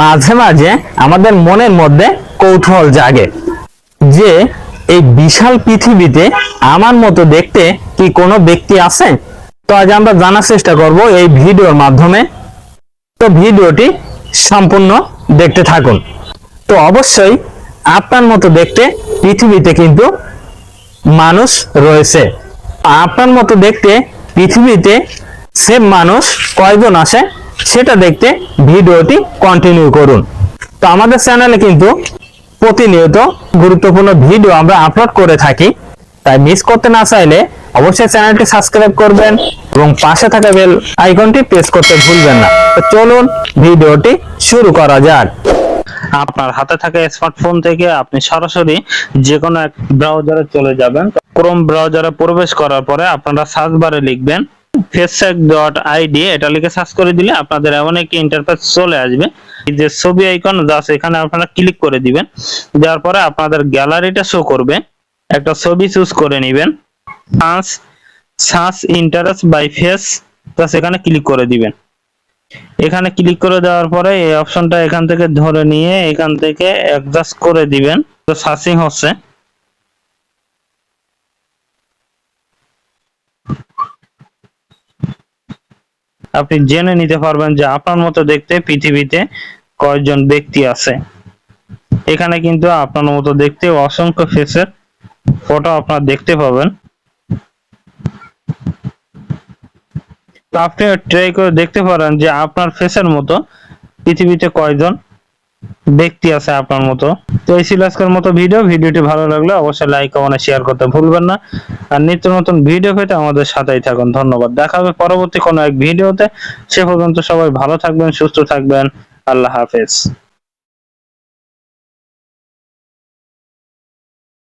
মাঝে মাঝে আমাদের মনের মধ্যে কৌতূহল জাগে যে এই বিশাল পৃথিবীতে আমার মতো দেখতে কি কোনো ব্যক্তি আছে? তো আজ আমরা জানার চেষ্টা করব এই ভিডিওর মাধ্যমে। তো ভিডিওটি সম্পূর্ণ দেখতে থাকুন। তো অবশ্যই আপনার মতো দেখতে পৃথিবীতে কিন্তু মানুষ রয়েছে। আপনার মতো দেখতে পৃথিবীতে সেম মানুষ কয়জন আসে সেটা দেখতে ভিডিওটি কন্টিনিউ করুন। তো আমাদের চ্যানেলে কিন্তু প্রতিনিয়ত গুরুত্বপূর্ণ ভিডিও আমরা আপলোড করে থাকি। তাই মিস করতে না চাইলে অবশ্যই চ্যানেলটি সাবস্ক্রাইব করবেন এবং পাশে থাকা বেল আইকনটি প্রেস করতে ভুলবেন না। তো চলুন ভিডিওটি শুরু করা যাক। আপনার হাতে থাকা স্মার্টফোন থেকে আপনি সরাসরি যে কোনো এক ব্রাউজারে চলে যাবেন। ক্রোম ব্রাউজারে প্রবেশ করার পরে আপনারা সার্চ বারে লিখবেন ফেসেক ডট আইডি এটা লিখে সার্চ করে দিলে আপনাদের এমন একটি ইন্টারফেস চলে আসবে। যে ছবি আইকন জাস্ট এখানে আপনারা ক্লিক করে দিবেন। দেওয়ার পরে আপনাদের গ্যালারিটা শো করবে। একটা ছবি চুজ করে নেবেন। Search search interest by face just এখানে ক্লিক করে দিবেন। এখানে ক্লিক করে দেওয়ার পরে এই অপশনটা এখান থেকে ধরে নিয়ে এখান থেকে অ্যাডজাস্ট করে দিবেন। তো সার্চিং হচ্ছে। আপনি জেনে নিতে পারবেন যে আপনার মতো দেখতে পৃথিবীতে কয়েকজন ব্যক্তি আছে। এখানে কিন্তু আপনার মতো দেখতে অসংখ্য ফেসের ফটো আপনার দেখতে পাবেন। আপনি ট্রাই করে দেখতে পারেন যে আপনার ফেসের মতো পৃথিবীতে কয়জন ব্যক্তি আছে আপনার মতো। তো এই ছিল আজকের মতো ভিডিও। ভিডিওটি ভালো লাগলে অবশ্যই লাইক কমেন্ট শেয়ার করতে ভুলবেন না। আর নিত্য নতুন ভিডিও পেতে আমাদের সাথেই থাকুন। ধন্যবাদ। দেখা হবে পরবর্তী কোনো এক ভিডিওতে। সে পর্যন্ত সবাই ভালো থাকবেন, সুস্থ থাকবেন। আল্লাহ হাফেজ।